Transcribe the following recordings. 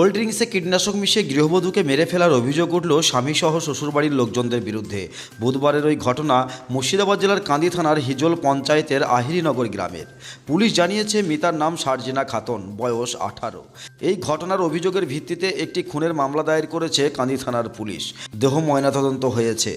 Cold ড্রিঙ্কসে কীটনাশক মিশিয়ে গৃহবধূকে মেরে ফেলার অভিযোগ উঠল স্বামীসহ শ্বশুরবাড়ির লোকজনদের বিরুদ্ধে। বুধবারের ওই ঘটনা মুর্শিদাবাদ জেলার কান্দি থানার হিজল পঞ্চায়েতের আহিরিনগর গ্রামের। পুলিশ জানিয়েছে, মিতার নাম সার্জিনা খাতুন, বয়স আঠারো। এই ঘটনার অভিযোগের ভিত্তিতে একটি খুনের মামলা দায়ের করেছে কান্দি থানার পুলিশ। দেহ ময়নাতদন্ত হয়েছে।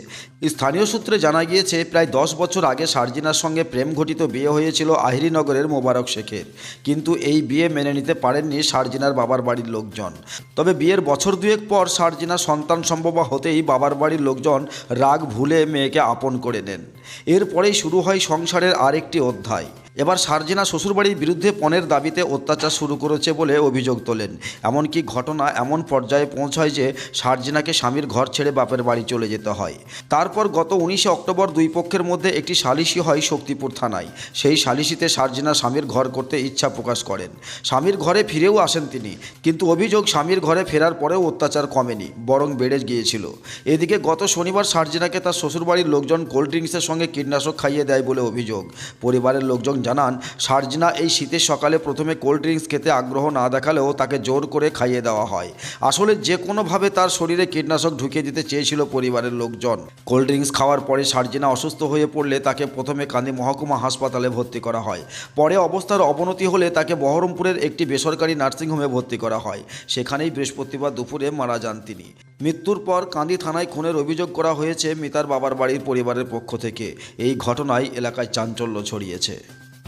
স্থানীয় সূত্রে জানা গিয়েছে, প্রায় দশ বছর আগে সার্জিনার সঙ্গে প্রেম ঘটিত বিয়ে হয়েছিল আহিরিনগরের মোবারক শেখের। কিন্তু এই বিয়ে মেনে নিতে পারেননি সার্জিনার বাবার বাড়ির লোকজন। তবে বিয়ের বছর দুয়েক পর সার্জিনা সন্তান সম্ভব হতেই বাবার বাড়ির লোকজন রাগ ভুলে মেয়েকে আপন করে নেন। এরপরেই শুরু হয় সংসারের আরেকটি অধ্যায়। এবার সার্জিনা শ্বশুরবাড়ির বিরুদ্ধে পণের দাবিতে অত্যাচার শুরু করেছে বলে অভিযোগ তোলেন। এমনকি ঘটনা এমন পর্যায়ে পৌঁছায় যে সার্জিনাকে স্বামীর ঘর ছেড়ে বাপের বাড়ি চলে যেতে হয়। তারপর গত উনিশে অক্টোবর দুই পক্ষের মধ্যে একটি সালিশি হয় শক্তিপুর থানায়। সেই সালিশিতে সার্জিনা স্বামীর ঘর করতে ইচ্ছা প্রকাশ করেন। স্বামীর ঘরে ফিরেও আসেন তিনি, কিন্তু অভিযোগ স্বামীর ঘরে ফেরার পরেও অত্যাচার কমেনি, বরং বেড়ে গিয়েছিল। এদিকে গত শনিবার সার্জিনাকে তার শ্বশুরবাড়ির লোকজন কোল্ড ড্রিঙ্কসের সঙ্গে কীটনাশক খাইয়ে দেয় বলে অভিযোগ। পরিবারের লোকজন জানান, সার্জিনা এই শীতের সকালে প্রথমে কোল্ড ড্রিঙ্কস খেতে আগ্রহ না দেখালেও তাকে জোর করে খাইয়ে দেওয়া হয়। আসলে যে কোনোভাবে তার শরীরে কীটনাশক ঢুকিয়ে দিতে চেয়েছিল পরিবারের লোকজন। কোল্ড ড্রিঙ্কস খাওয়ার পরে সার্জিনা অসুস্থ হয়ে পড়লে তাকে প্রথমে কান্দি মহকুমা হাসপাতালে ভর্তি করা হয়। পরে অবস্থার অবনতি হলে তাকে বহরমপুরের একটি বেসরকারি নার্সিংহোমে ভর্তি করা হয়। সেখানেই বৃহস্পতিবার দুপুরে মারা যান তিনি। মৃত্যুর পর কান্দি থানায় খুনের অভিযোগ করা হয়েছে মিতার বাবার বাড়ির পরিবারের পক্ষ থেকে। এই ঘটনায় এলাকায় চাঞ্চল্য ছড়িয়েছে।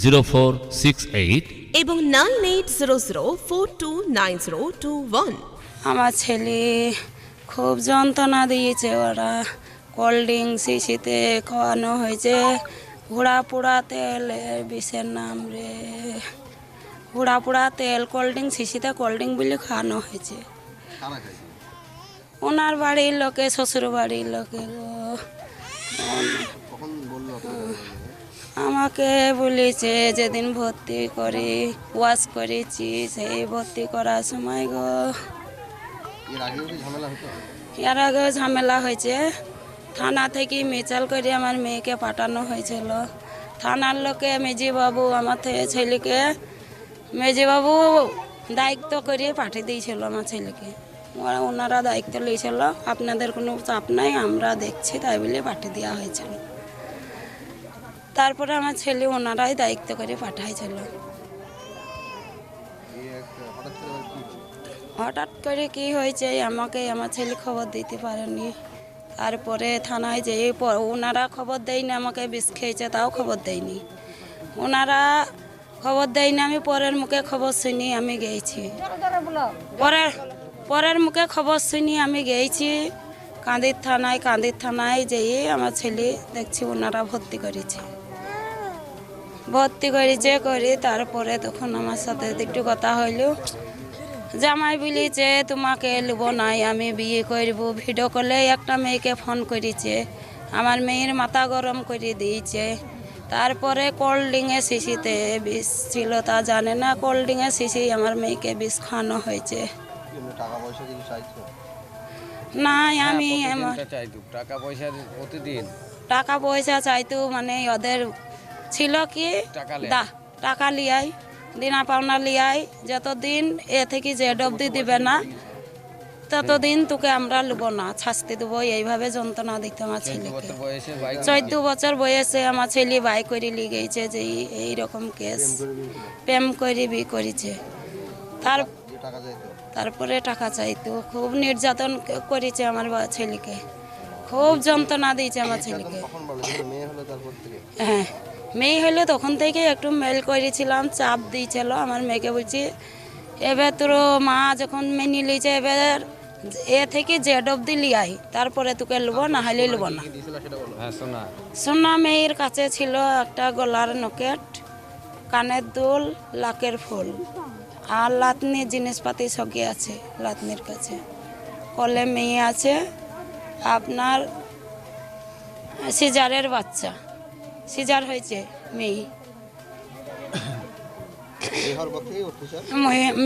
zero four six eight এবং nine eight zero zero four two nine zero two one আমার ছেলে খুব যন্ত্রণা দিয়েছে ওরা কোল্ড ড্রিঙ্ক শিশিতে খাওয়ানো হয়েছে। হুড়া পোড়া তেল বিষের নাম রে। হুড়া পোড়া তেল কোল্ড ড্রিঙ্ক শিশিতে কোল্ড ড্রিঙ্ক বলে খাওয়ানো হয়েছে। ওনার বাড়ির লোকে শ্বশুর বাড়ির লোকে গো। আমাকে বলেছে যেদিন ভর্তি করি ওয়াশ করেছি সেই ভর্তি করার সময় গো। এর আগেও ঝামেলা হয়েছে। থানা থেকে মিচাল করে আমার মেয়েকে পাঠানো হয়েছিল। থানার লোকে মেজিবাবু আমার ছেলেকে মেজিবাবু দায়িত্ব করে পাঠিয়ে দিয়েছিল আমার ছেলেকে। ওরা ওনারা দায়িত্ব নিয়েছিল আপনাদের কোনো চাপ নাই আমরা দেখছি তাই বলে পাঠিয়ে দেওয়া হয়েছিল। তারপরে আমার ছেলে ওনারাই দায়িত্ব করে পাঠাইছিল। হঠাৎ করে কি হয়েছে, আমাকে আমার ছেলে খবর দিতে পারেনি তারপরে থানায় যেয়ে ওনারা খবর দেয়নি, আমাকে বিষ খেয়েছে, তাও খবর দেয়নি। ওনারা খবর দেয়নি, আমি পরের মুখে খবর শুনি, আমি গেছি পরের পরের মুখে খবর শুনি, আমি গেছি কাঁদির থানায় কাঁদির থানায় যেয়ে আমার ছেলে দেখছি, ওনারা ভর্তি করেছে। ভর্তি করি যে করি তারপরে তখন আমার সাথে একটু কথা হইল। জামাই বলি যে তোমাকে নেব নাই আমি বিয়ে করব। ভিডিও কলে একটা মেয়েকে ফোন করেছে। আমার মেয়ের মাথা গরম করে দিয়েছে। তারপরে কোল্ড ড্রিঙ্কে শিশিতে বিষ ছিল তা জানে না কোল্ড ড্রিঙ্কে শিশি আমার মেয়েকে বিষ খাওয়ানো হয়েছে। নাই আমি আমার টাকা পয়সা প্রতিদিন। টাকা পয়সা চাইতো মানে ওদের ছিল কি? টাকা দা টাকা লিয়াই দিনা পাওনা লিয়াই যতদিন এ থেকে জেড অবধি দিবে না ততদিন তোকে আমরা লুব না শাস্তি দেবো এইভাবে যন্ত্রণা দিত আমার ছেলেকে। চোদ্দ বছর বয়সে আমার ছেলে বাই করে লিগেছে যে এই- এই রকম কেস। প্রেম করে বি করেছে। তার তারপরে টাকা চাইতো। খুব নির্যাতন করেছে আমার ছেলেকে। খুব যন্ত্রণা দিয়েছে আমার ছেলেকে। হ্যাঁ। মেয়ে হলে তখন থেকে একটু মেল করেছিলাম চাপ দিয়েছিল। আমার মেয়েকে বলছি এবার তোর মা যখন মেনে লিয়েছে এবার এ থেকে জেড অব্দি লিয়াই তারপরে তোকে নেব না হলে নেব না। হ্যাঁ সোনা মেয়ের কাছে ছিল একটা গলার নকেট কানের দুল লাকের ফুল আর লাতনির জিনিসপাতি সঙ্গে আছে লাতনির কাছে। কলে মেয়ে আছে আপনার সিজারের বাচ্চা। সিজার হয়েছে মেয়ে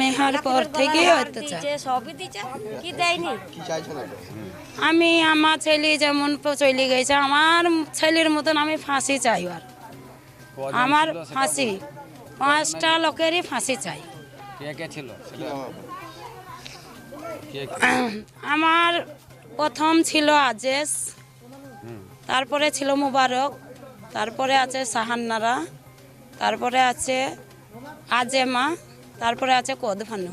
মেহার পর থেকে অত্যাচার। আমি আমার ছেলে যেমন চলে গেছে আমার ছেলের মতন আমি ফাঁসি চাই আর। আমার ফাঁসি পাঁচটা লোকেরই ফাঁসি চাই। কে কে ছিল সেটা? কে আমার প্রথম ছিল আজেস তারপরে ছিল মুবারক। তারপরে আছে সাহান্নারা তারপরে আছে আজেমা তারপরে আছে কদভানু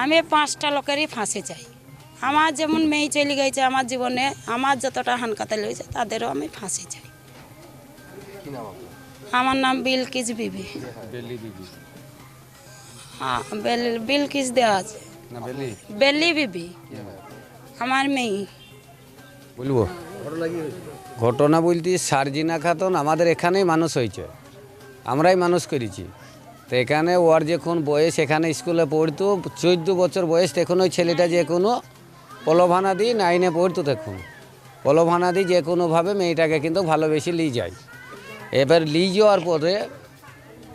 আমি পাঁচটা লোকেরই ফাঁসি চাই। আমার যেমন মেয়ে চলে গেছে আমার জীবনে আমার যতটা হানকাতে লেগেছে তাদেরও আমি ফাঁসি চাই। আমার নাম বিলকিস বিবি। বেলি হ্যাঁ বিলকিস দেওয়া আছে। বেলি। বেলি বিবি। আমার মেয়ে। বলব? ঘটনা বলতে সার্জিনা খাতুন আমাদের এখানেই মানুষ হয়েছে। আমরাই মানুষ করেছি। তো এখানে ওর যখন বয়স এখানে স্কুলে পড়তো, চোদ্দ বছর বয়স তখন ওই ছেলেটা যে কোনো পলভানা দিয়ে নাইনে পড়তো তখন। পলভানা দিয়ে যে কোনোভাবে মেয়েটাকে কিন্তু ভালোবেসে নিয়ে যায়। এবার নিয়ে যাওয়ার পরে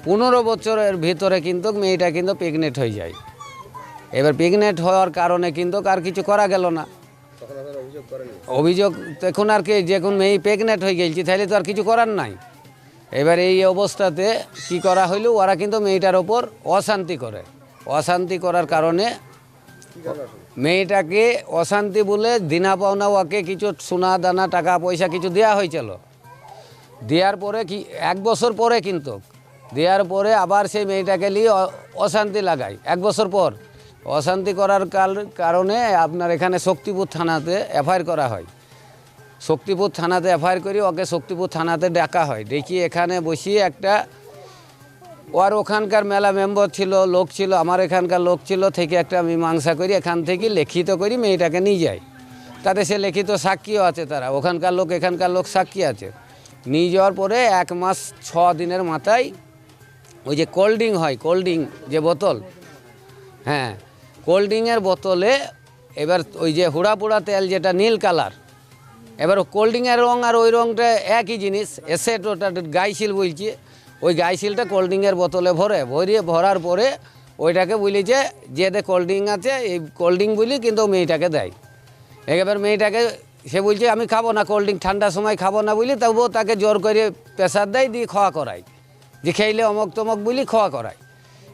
পনেরো বছরের ভিতরে কিন্তু মেয়েটা কিন্তু প্রেগনেন্ট হয়ে যায়। এবার প্রেগনেন্ট হওয়ার কারণে কিন্তু আর কিছু করা গেল না। অভিযোগ তখন আর কি যে যখন মেয়ে প্রেগনেন্ট হয়ে গেছি তাহলে তো আর কিছু করার নাই। এবার এই অবস্থাতে কি করা হইল ওরা কিন্তু মেয়েটার ওপর অশান্তি করে। অশান্তি করার কারণে মেয়েটাকে অশান্তি বলে দিনা পাওনা ওকে কিছু সোনা দানা টাকা পয়সা কিছু দেওয়া হয়েছিল দেওয়ার পরে কি এক বছর পরে কিন্তু দেওয়ার পরে আবার সেই মেয়েটাকে নিয়ে অশান্তি লাগায়। এক বছর পর অশান্তি করার কারণে আপনার এখানে শক্তিপুর থানাতে এফআইআর করা হয়। শক্তিপুর থানাতে এফআইআর করি, ওকে শক্তিপুর থানাতে ডাকা হয়। ডেকে এখানে বসিয়ে একটা, ওর ওখানকার মেলা মেম্বার ছিল, লোক ছিল, আমার এখানকার লোক ছিল, থেকে একটা মীমাংসা করি, এখান থেকে লিখিত করি, মেয়েটাকে নিয়ে যাই। তাতে সে লিখিত সাক্ষীও আছে তারা, ওখানকার লোক, এখানকার লোক সাক্ষী আছে। নিয়ে যাওয়ার পরে এক মাস ছ দিনের মাথায়, ওই যে কোল্ড ড্রিঙ্ক হয়, কোল্ড ড্রিঙ্ক যে বোতল হ্যাঁ কোল্ড ড্রিঙ্কের বোতলে এবার ওই যে হুড়া পোড়া তেল যেটা নীল কালার, এবার কোল্ড ড্রিঙ্কের রং আর ওই রংটা একই জিনিস এসেট ওটা গাইশিল বলছে, ওই গাইশিলটা কোল্ড ড্রিঙ্কের বোতলে ভরে, ভরিয়ে ভরার পরে ওইটাকে বলেছে যে দে কোল্ড ড্রিঙ্ক আছে, এই কোল্ড ড্রিঙ্ক বলি কিন্তু মেয়েটাকে দেয়। এবার মেয়েটাকে, সে বলছে, আমি খাব না কোল্ড ড্রিঙ্ক ঠান্ডার সময় খাব না বলি, তবুও তাকে জোর করে প্রেসার দেয়, দিয়ে খাওয়া করায়। যে খেইলে অমক তমক বলি খাওয়া করায়।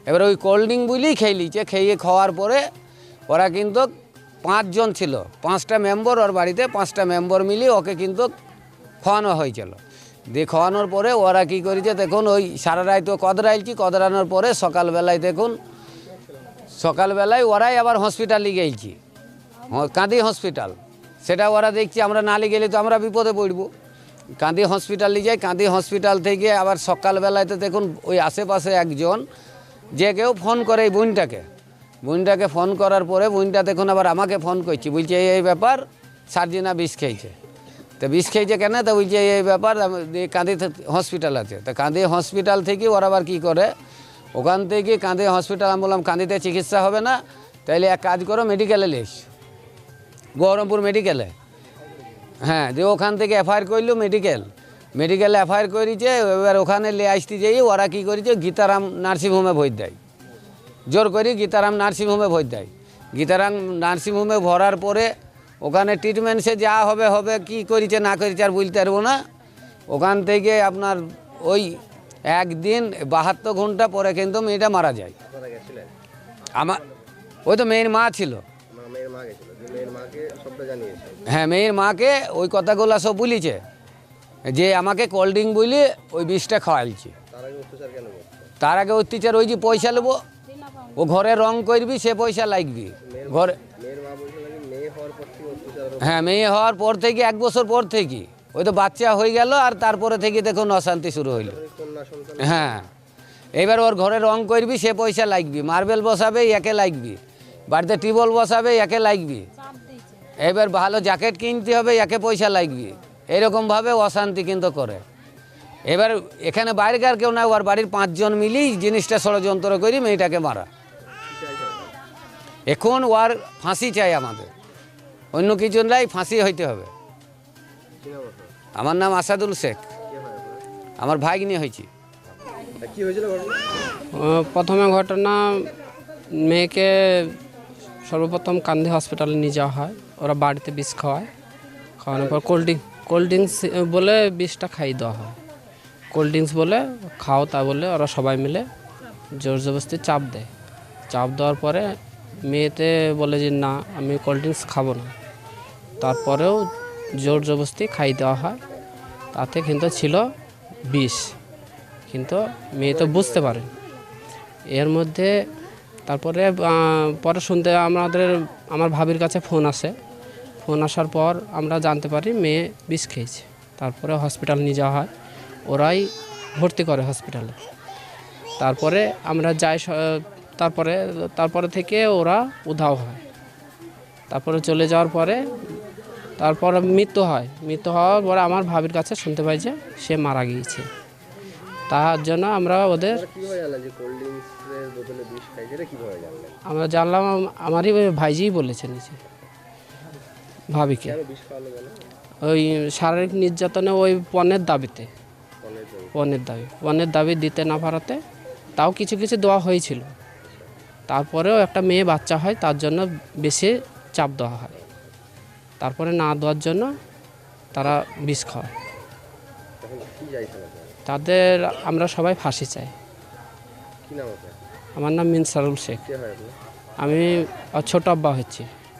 এবার ওই কোল্ড ড্রিঙ্ক বলি খেয়ে লিছে খেয়ে খাওয়ার পরে ওরা কিন্তু পাঁচজন ছিল, পাঁচটা মেম্বার ওর বাড়িতে, পাঁচটা মেম্বার মিলিয়ে ওকে কিন্তু খাওয়ানো হয়েছিল। দিয়ে খাওয়ানোর পরে ওরা কী করেছে, দেখুন ওই সারা রায় তো কদরাইলছি, কদরানোর পরে সকালবেলায় দেখুন, সকালবেলায় ওরাই আবার হসপিটালে গেছি কাঁদি হসপিটাল সেটা ওরা দেখছি, আমরা নালি গেলে তো আমরা বিপদে পড়ব। কাঁদি হসপিটালে যাই, কাঁদি হসপিটাল থেকে আবার সকালবেলাতে দেখুন ওই আশেপাশে একজন যে কেউ ফোন করে এই বোনটাকে। বোনটাকে ফোন করার পরে বোনটা দেখুন আবার আমাকে ফোন করছি, বলছে, এই ব্যাপার, সার্জিনা বিষ খেয়েছে। তো বিষ খেয়েছে কেন? তো বলছে, এই ব্যাপার কাঁদি হসপিটাল আছে। তো কাঁদি হসপিটাল থেকে ওরা আবার কী করে? ওখান থেকে কাঁদি হসপিটাল আমি বললাম কাঁদিতে চিকিৎসা হবে না, তাইলে এক কাজ করো মেডিকেলে লিস বহরমপুর মেডিকেলে হ্যাঁ দিয়ে ওখান থেকে এফআইআর করল মেডিকেল মেডিকেলে এফআইআর করেছে এবার ওখানে লে আসতে যাই ওরা কী করেছে গীতারাম নার্সিংহোমে ভোট দেয়। জোর করি গীতারাম নার্সিংহোমে ভোট দেয়। গীতারাম নার্সিংহোমে ভরার পরে ওখানে ট্রিটমেন্ট সে যা হবে হবে কি করেছে না করেছে আর বলতে পারব না। ওখান থেকে আপনার ওই একদিন বাহাত্তর ঘণ্টা পরে কিন্তু মেয়েটা মারা যায়। আমার ওই তো মেয়ের মা ছিল। হ্যাঁ মেয়ের মাকে ওই কথাগুলো সব বলিছে। যে আমাকে কোল্ড ড্রিঙ্ক বলি ওই বিষটা খাওয়াইছে। তার আগে অত্যাচার ওই যে পয়সা নেব ও ঘরে রং করবি সে পয়সা লাগবি। ঘরে হ্যাঁ মেয়ে হওয়ার পর থেকে এক বছর পর থেকে। ওই তো বাচ্চা হয়ে গেল আর তারপরে থেকে দেখুন অশান্তি শুরু হইল। হ্যাঁ। এবার ওর ঘরে রং করবি সে পয়সা লাগবি। মার্বেল বসাবে একে লাগবি। বাড়িতে টিউবওয়েল বসাবে একে লাগবি। এবার ভালো জ্যাকেট কিনতে হবে একে পয়সা লাগবে। এরকমভাবে অশান্তি কিন্তু করে। এবার এখানে বাইরেকার কেউ না, ওর বাড়ির পাঁচজন মিলেই জিনিসটা ষড়যন্ত্র করি মেয়েটাকে মারা। এখন ওর ফাঁসি চাই আমাদের। অন্য কিছু নাই, ফাঁসি হইতে হবে। আমার নাম আসাদুল শেখ। আমার ভাগ্নি হয়েছি। প্রথমে ঘটনা, মেয়েকে সর্বপ্রথম কান্দি হসপিটালে নিয়ে যাওয়া হয়। ওরা বাড়িতে বিষ খাওয়ায়। খাওয়ানোর পর কোল্ড ড্রিঙ্ক কোল্ড ড্রিঙ্কস বলে বিষটা খাইয়ে দেওয়া হয়। কোল্ড ড্রিঙ্কস বলে, খাও তা বলে, ওরা সবাই মিলে জোর জবরদস্তি চাপ দেয়। চাপ দেওয়ার পরে মেয়েতে বলে যে, না, আমি কোল্ড ড্রিঙ্কস খাব না। তারপরেও জোর জবরদস্তি খাইয়ে দেওয়া হয়। তাতে কিন্তু ছিল বিষ। কিন্তু মেয়ে তো বুঝতে পারে। এর মধ্যে তারপরে পরে শুনতে আমাদের, আমার ভাবির কাছে ফোন আসে। ফোন আসার পর আমরা জানতে পারি মেয়ে বিষ খেয়েছে। তারপরে হসপিটাল নিয়ে যাওয়া হয়। ওরাই ভর্তি করে হসপিটালে তারপরে আমরা যাই তারপরে তারপরে থেকে ওরা উধাও হয়। তারপরে চলে যাওয়ার পরে, তারপর মৃত্যু হয়। মৃত্যু হওয়ার পরে আমার ভাবির কাছে শুনতে পাই যে সে মারা গিয়েছে। তার জন্য আমরা ওদের আমরা জানলাম, আমারই ভাইজিই বলেছেন যে ভাবিকে। ওই শারীরিক নির্যাতনে ওই পণের দাবিতে। পণের দাবি। পণের দাবি দিতে না পারাতে তাও কিছু কিছু দেওয়া হয়েছিল। তারপরেও একটা মেয়ে বাচ্চা হয় তার জন্য বেশি চাপ দেওয়া হয়। তারপরে না দেওয়ার জন্য তারা বিষ খাওয়ায় তাদের আমরা সবাই ফাঁসি চাই। আমার নাম মিনসারুল শেখ। আমি ছোট আব্বা হচ্ছি।